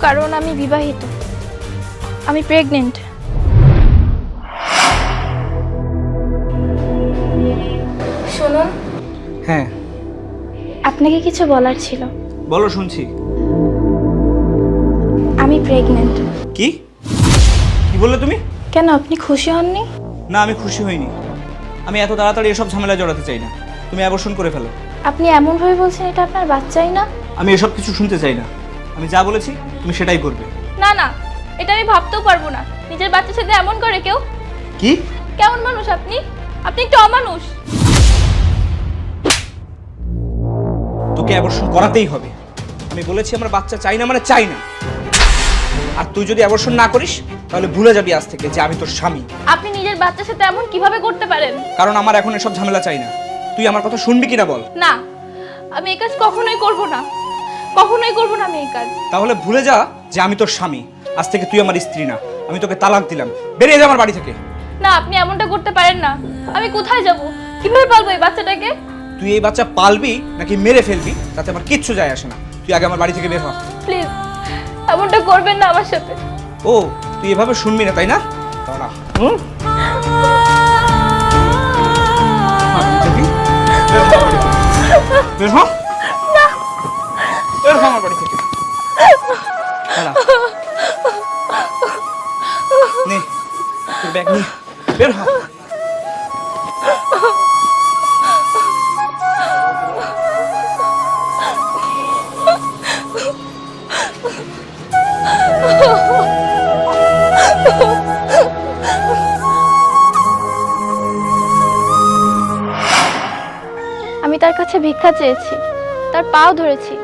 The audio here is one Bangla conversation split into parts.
কারণ আমি বিবাহিত। আমি প্রেগনেন্ট শুনুন। হ্যাঁ। আপনাকে কিছু বলার ছিল। বলো শুনছি। আমি প্রেগনেন্ট কি? কি বললে তুমি? কেন আপনি খুশি হননি? না আমি খুশি হইনি। আমি এত তাড়াতাড়ি এসব ঝামেলা জড়াতে চাই না। তুমি অ্যাবর্শন করে ফেলো। আপনি এমনভাবে বলছেন এটা আপনার বাচ্চাই না? আমি এসব কিছু শুনতে চাই না। আমি যা বলেছি তুমি সেটাই করবে। না না এটা আমি ভাবতেও পারব না। নিজের বাচ্চার সাথে এমন করে কেউ? কি? কেমন মানুষ আপনি? আপনি একটু অমানুষ। তোকে অ্যাবর্শন করাতেই হবে। আমি বলেছি আমার বাচ্চা চাই না মানে চাই না। আর তুই যদি অ্যাবর্শন না করিস তাহলে ভুলে যাবি আজ থেকে যে আমি তোর স্বামী। আপনি নিজের বাচ্চার সাথে এমন কীভাবে করতে পারেন? কারণ আমার এখন এসব ঝামেলা চাই না। তুই আমার কথা শুনবি কিনা বল? না আমি এই কাজ কখনোই করব না। কখনোই করব না আমি এই কাজ। তাহলে ভুলে যা যে আমি তোর স্বামী। আজ থেকে তুই আমার স্ত্রী না। আমি তোকে তালাক দিলাম। বেরিয়ে যা আমার বাড়ি থেকে। না আপনি এমনটা করতে পারেন না। আমি কোথায় যাব? কীভাবে পালবো এই বাচ্চাটাকে? তুই এই বাচ্চা পালবি নাকি মেরে ফেলবি? তাতে আমার কিচ্ছু যায় আসে না। তুই আগে আমার বাড়ি থেকে বের হ। প্লিজ এমনটা করবেন না আমার সাথে। ও তুই এভাবে শুনবি না তাই না? দাঁড়া। হুম? বের হ। ব্যাগ বের হ। আমি তার কাছে ভিক্ষা চেয়েছি, তার পাও ধরেছি,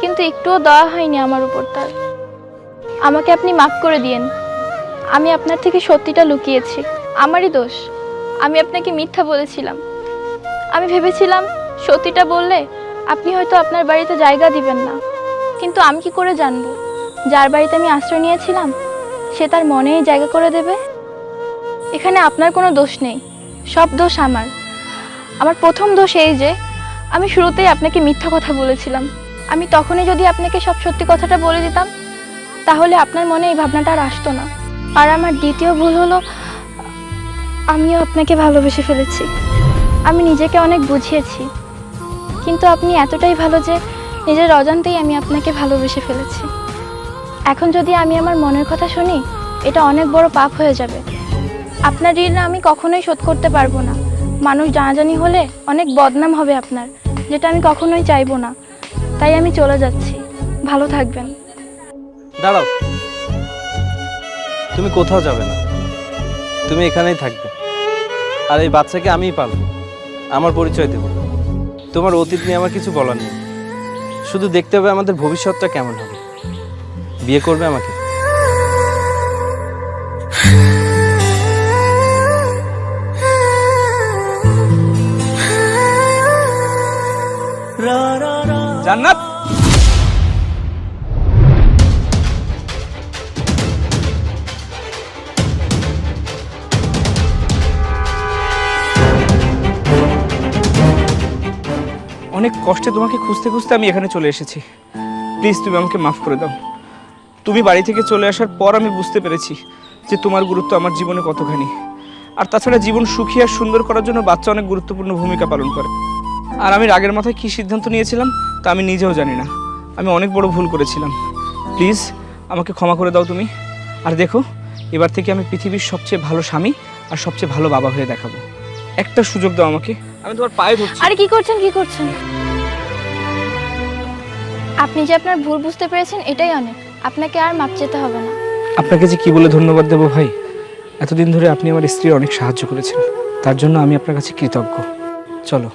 কিন্তু একটুও দয়া হয়নি আমার উপর তার আমাকে আপনি মাফ করে দিয়েন আমি আপনার থেকে সত্যিটা লুকিয়েছি, আমারই দোষ। আমি আপনাকে মিথ্যা বলেছিলাম। আমি ভেবেছিলাম সত্যিটা বললে আপনি হয়তো আপনার বাড়িতে জায়গা দিবেন না। কিন্তু আমি কি করে জানব? যার বাড়িতে আমি আশ্রয় নিয়েছিলাম, সে তার মনেই জায়গা করে দেবে? এখানে আপনার কোনো দোষ নেই, সব দোষ আমার। আমার প্রথম দোষ এই যে, আমি শুরুতেই আপনাকে মিথ্যা কথা বলেছিলাম। আমি তখনই যদি আপনাকে সব সত্যি কথাটা বলে দিতাম, তাহলে আপনার মনে এই ভাবনাটা আর আসতো না। আর আমার দ্বিতীয় ভুল হলো, আমিও আপনাকে ভালোবেসে ফেলেছি। আমি নিজেকে অনেক বুঝিয়েছি, কিন্তু আপনি এতটাই ভালো যে নিজের অজান্তেই আমি আপনাকে ভালোবেসে ফেলেছি। এখন যদি আমি আমার মনের কথা শুনি, এটা অনেক বড় পাপ হয়ে যাবে। আপনার ঋণ আমি কখনোই শোধ করতে পারব না। মানুষ জানাজানি হলে অনেক বদনাম হবে আপনার, যেটা আমি কখনোই চাইব না। তাই আমি চলে যাচ্ছি। ভালো থাকবেন। দাঁড়াও। তুমি কোথাও যাবে না। তুমি এখানেই থাকবে। আর এই বাচ্চাকে আমিই পালবো। আমার পরিচয় দেব। তোমার অতীত নিয়ে আমার কিছু বলার নেই। শুধু দেখতে হবে আমাদের ভবিষ্যৎটা কেমন হবে। বিয়ে করবে আমাকে? অনেক কষ্টে তোমাকে খুঁজতে খুঁজতে আমি এখানে চলে এসেছি। প্লিজ তুমি আমাকে মাফ করে দাও। তুমি বাড়ি থেকে চলে আসার পর আমি বুঝতে পেরেছি যে তোমার গুরুত্ব আমার জীবনে কতখানি। আর তাছাড়া জীবন সুখী আর সুন্দর করার জন্য বাচ্চা অনেক গুরুত্বপূর্ণ ভূমিকা পালন করে। আর আমি রাগের মাথায় কী সিদ্ধান্ত নিয়েছিলাম তা আমি নিজেও জানি না। আমি অনেক বড় ভুল করেছিলাম। প্লিজ আমাকে ক্ষমা করে দাও তুমি। আর দেখো, এবার থেকে আমি পৃথিবীর সবচেয়ে ভালো স্বামী আর সবচেয়ে ভালো বাবা হয়ে দেখাবো। একটা সুযোগ দাও আমাকে। আমি তোমার পায়ে ধরছি। আরে কি করছেন কি করছেন? আপনি যে আপনার ভুল বুঝতে পেরেছেন এটাই অনেক। আপনাকে আর মাপ চেতে হবে না। আপনাকে যে কি বলে ধন্যবাদ দেব ভাই এতদিন ধরে আপনি আমার স্ত্রীর অনেক সাহায্য করেছেন। তার জন্য আমি আপনার কাছে কৃতজ্ঞ। চলো।